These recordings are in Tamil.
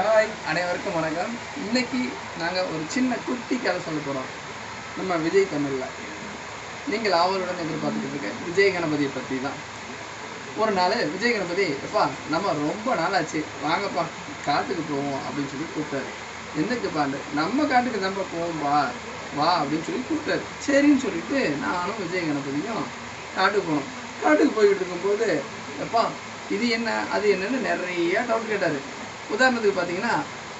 ஹாய் அனைவருக்கும் வணக்கம். இன்னைக்கு நாங்கள் ஒரு சின்ன குட்டி கதை சொல்ல போகிறோம் நம்ம விஜய் தமிழில். நீங்கள் ஆவலுடன் எதிர்பார்த்துக்கிட்டு இருக்க விஜய் கணபதியை பற்றி தான் ஒரு நாள் விஜய் கணபதி எப்பா நம்ம ரொம்ப நாள் ஆச்சு வாங்கப்பா காட்டுக்கு போவோம் அப்படின்னு சொல்லி கூப்பிட்டாரு. என்னக்குப்பாண்டு நம்ம காட்டுக்கு நம்ம போவோம் வா வா அப்படின்னு சொல்லி கூப்பிட்டாரு. சரின்னு சொல்லிட்டு நானும் விஜய் கணபதியும் காட்டுக்கு போனோம். காட்டுக்கு போய்கிட்டு இருக்கும்போது எப்பா இது என்ன அது என்னன்னு நிறைய டவுட் கேட்டார். உதாரணத்துக்கு பார்த்தீங்கன்னா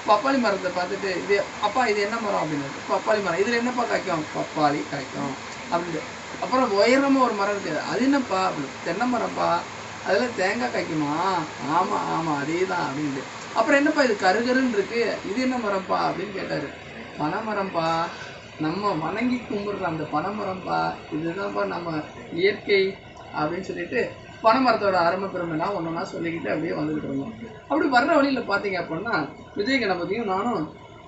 பப்பாளி மரத்தை பார்த்துட்டு இது அப்பா இது என்ன மரம்? அப்படின்னு பப்பாளி மரம். இதில் என்னப்பா காய்க்கும்? பப்பாளி காய்க்கும். அப்படின்ட்டு. அப்புறம் உயரமாக ஒரு மரம் இருக்குது அது என்னப்பா? அப்படின்னு தென்னை மரம்ப்பா. அதில் தேங்காய் காய்க்குமா? ஆமாம் ஆமாம் அதே தான் அப்படின்ட்டு. அப்புறம் என்னப்பா இது? கருகருன்னு இருக்குது இது என்ன மரம்ப்பா? அப்படின்னு கேட்டார். பனைமரம்ப்பா நம்ம வணங்கி கும்பிடுற அந்த பனைமரம்ப்பா இதுதான்ப்பா நம்ம இயற்கை. அப்படின்னு சொல்லிட்டு பனைமரத்தோட அருமை பெருமைலாம் ஒன்றா சொல்லிக்கிட்டு அப்படியே வந்துக்கிட்டு இருந்தோம். அப்படி வர்ற வழியில் பார்த்தீங்க அப்படின்னா விஜய் கணபதியும் நானும்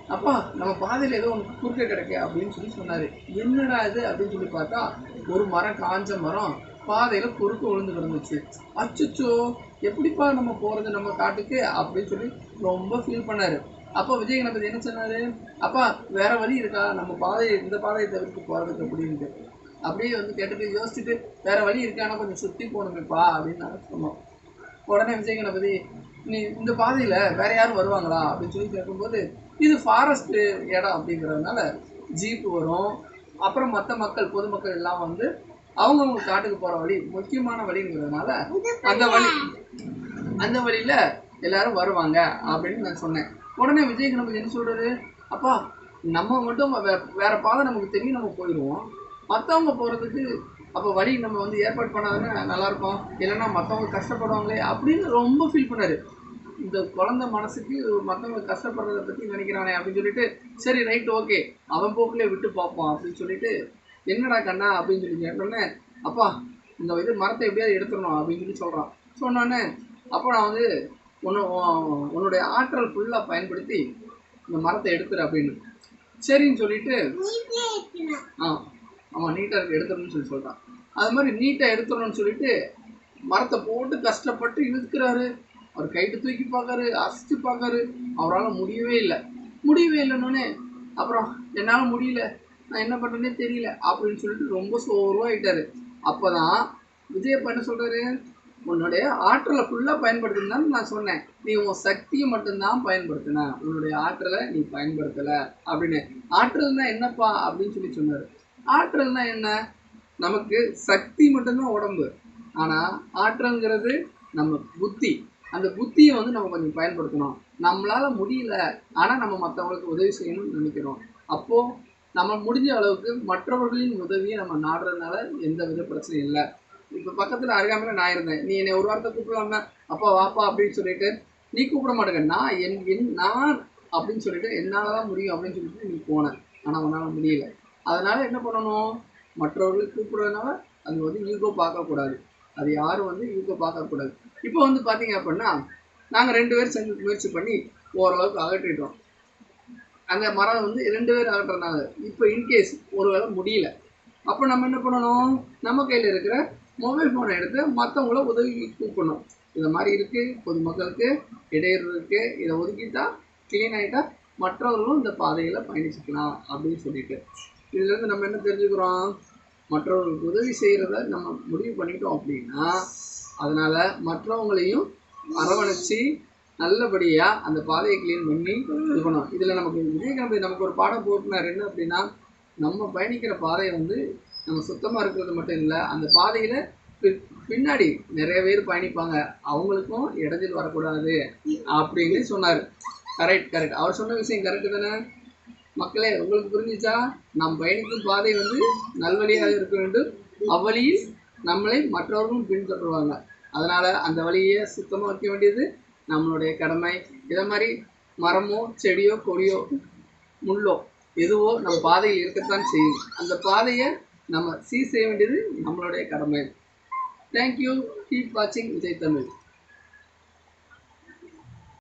அப்பா நம்ம பாதையில் ஏதோ ஒன்று குறுக்க கிடைக்க அப்படின்னு சொல்லி சொன்னார். என்னடா இது? அப்படின்னு சொல்லி பார்த்தா ஒரு மரம் காஞ்ச மரம் பாதையில் குறுக்க விழுந்து கிடந்துச்சு. அச்சுச்சோ எப்படிப்பா நம்ம போகிறது நம்ம காட்டுக்கு? அப்படின்னு சொல்லி ரொம்ப ஃபீல் பண்ணார். அப்போ விஜய் கணபதி என்ன சொன்னார்? அப்பா வேற வழி இருக்கா? நம்ம பாதையை இந்த பாதையை தவிர்த்து போகிறதுக்கு அப்படின்ட்டு. அப்படியே வந்து கேட்டுட்டு யோசிச்சுட்டு வேற வழி இருக்கானா கொஞ்சம் சுற்றி போகணுமேப்பா அப்படின்னு நாங்கள் சொன்னோம். உடனே விஜய் கணபதி நீ இந்த பாதையில் வேற யாரும் வருவாங்களா? அப்படின்னு சொல்லி கேட்கும்போது இது ஃபாரஸ்ட் இடம் அப்படிங்கிறதுனால ஜீப்பு வரும். அப்புறம் மற்ற மக்கள் பொதுமக்கள் எல்லாம் வந்து அவங்கவுங்க காட்டுக்கு போகிற வழி முக்கியமான வழிங்கிறதுனால அந்த வழி அந்த வழியில் எல்லாரும் வருவாங்க அப்படின்னு நான் சொன்னேன். உடனே விஜய் கணபதி என்ன சொல்றாரு? அப்பா நம்ம மட்டும் வே- வேற பாதை நமக்கு தெரியும் நம்ம போயிடுவோம் மற்றவங்க போகிறதுக்கு அப்போ வழி நம்ம வந்து ஏற்பாடு பண்ணாதானே நல்லா இருக்கும் இல்லைன்னா மற்றவங்க கஷ்டப்படுவாங்களே அப்படின்னு ரொம்ப ஃபீல் பண்ணாரு. இந்த குழந்தை மனசுக்கு மற்றவங்க கஷ்டப்படுறத பற்றி நினைக்கிறானே அப்படின்னு சொல்லிட்டு சரி ரைட் ஓகே அவன் போக்குலேயே விட்டு பார்ப்போம் அப்படின்னு சொல்லிட்டு என்னடா கண்ணா அப்படின்னு சொல்லி கேட்டோன்னே அப்பா இந்த இது மரத்தை எப்படியாவது எடுத்துடணும் அப்படின்னு சொல்லி சொல்கிறான் சொன்னோன்னே அப்போ நான் வந்து உன்னு உன்- உன்னுடைய ஆற்றல் ஃபுல்லாக பயன்படுத்தி இந்த மரத்தை எடுத்துரு அப்படின்னு. சரின்னு சொல்லிட்டு ஆ. ஆமாம் நீட்டாக இருக்குது எடுத்துடணும்னு சொல்லி சொல்கிறான் அது மாதிரி நீட்டாக எடுத்துடணும்னு சொல்லிட்டு மரத்தை போட்டு கஷ்டப்பட்டு இழுக்கிறாரு அவர் கைட்டு தூக்கி பார்க்காரு அசைச்சு பார்க்காரு. அவரால் முடியவே இல்லை. முடியவே இல்லைன்னொன்னே அப்புறம் என்னால் முடியல. நான் என்ன பண்ணுறேனே தெரியல அப்படின்னு சொல்லிட்டு ரொம்ப சோர்வாயிட்டாரு அப்போ தான் விஜயப்பா என்ன சொல்கிறாரு உன்னுடைய ஆற்றலை ஃபுல்லாக பயன்படுத்தணும்னு நான் சொன்னேன். நீ உன் சக்தியை மட்டும்தான் பயன்படுத்தின. உன்னுடைய ஆற்றலை நீ பயன்படுத்தலை அப்படின்னு. ஆற்றல்னா என்னப்பா அப்படின்னு சொல்லி சொன்னார். ஆற்றல்னா என்ன? நமக்கு சக்தி மட்டும்தான் உடம்பு. ஆனால் ஆற்றல்ங்கிறது நம்ம புத்தி. அந்த புத்தியை வந்து நம்ம கொஞ்சம் பயன்படுத்தணும். நம்மளால் முடியல. ஆனால் நம்ம மற்றவங்களுக்கு உதவி செய்யணும்னு நினைக்கிறோம். அப்போது நம்ம முடிஞ்ச அளவுக்கு மற்றவர்களின் உதவியை நம்ம நாடுறதுனால எந்த வித பிரச்சனையும் இல்லை. இப்போ பக்கத்தில் அருகாமையில் நான் இருந்தேன். நீ என்னை ஒரு வாரத்தை கூப்பிடுவாங்க அப்பா வாப்பா அப்படின்னு சொல்லிட்டு நீ கூப்பிட மாட்டேங்க. நான் என் என் நான் அப்படின்னு சொல்லிட்டு என்னால் தான் முடியும் அப்படின்னு சொல்லிட்டு நீ போனேன் ஆனால் உன்னால் முடியல. அதனால் என்ன பண்ணணும்? மற்றவர்களுக்கு கூப்பிடுறதுனால அது வந்து ஈகோ பார்க்கக்கூடாது அது யாரும் வந்து ஈகோ பார்க்கக்கூடாது இப்போ வந்து பார்த்தீங்க அப்படின்னா நாங்கள் ரெண்டு பேரும் சேர்ந்து முயற்சி பண்ணி ஓரளவுக்கு அகற்றிட்டோம். அந்த மரம் வந்து ரெண்டு பேர் அகற்றுறதுனால இப்போ இன்கேஸ் ஒருவேளை முடியல. அப்போ நம்ம என்ன பண்ணணும்? நம்ம கையில் இருக்கிற மொபைல் ஃபோனை எடுத்து மற்றவங்கள உதவி கூப்பிடணும். இந்த மாதிரி இருக்குது பொதுமக்களுக்கு இடையூறு இருக்குது இதை ஒதுக்கிட்டா க்ளீன் ஆகிட்டா மற்றவர்களும் இந்த பாதையில் பயணிச்சுக்கலாம் அப்படின்னு சொல்லிட்டு. இதுலேருந்து நம்ம என்ன தெரிஞ்சுக்கிறோம்? மற்றவர்களுக்கு உதவி செய்கிறத நம்ம முடிவு பண்ணிட்டோம் அப்படின்னா அதனால் மற்றவங்களையும் அரவணைச்சி நல்லபடியாக அந்த பாதையை கிளீன் பண்ணி இது பண்ணணும் இதில் நமக்கு விஜயகாந்த் நமக்கு ஒரு பாடம் போட்டுனார் என்ன அப்படின்னா நம்ம பயணிக்கிற பாதை வந்து நம்ம சுத்தமாக இருக்கிறது மட்டும் இல்லை அந்த பாதையில் பின்னாடி நிறைய பேர் பயணிப்பாங்க. அவங்களுக்கும் இடைஞ்சல் வரக்கூடாது அப்படின்னு சொன்னார். கரெக்ட் கரெக்ட் அவர் சொன்ன விஷயம் கரெக்டு தானே? மக்களே உங்களுக்கு புரிஞ்சுச்சா? நாம் பயணிக்கும் பாதை வந்து நல்வழியாக இருக்க வேண்டும். அவ்வழியில் நம்மளை மற்றவர்களும் பின்தொடருவாங்க அதனால் அந்த வழியை சுத்தமாக வைக்க வேண்டியது நம்மளுடைய கடமை. இதை மாதிரி மரமோ செடியோ கொடியோ முள்ளோ எதுவோ நம்ம பாதையில் இருக்கத்தான் செய்யும். அந்த பாதையை நம்ம சீர் செய்ய வேண்டியது நம்மளுடைய கடமை. தேங்க்யூ கீப் வாட்சிங் விஜய் தமிழ்.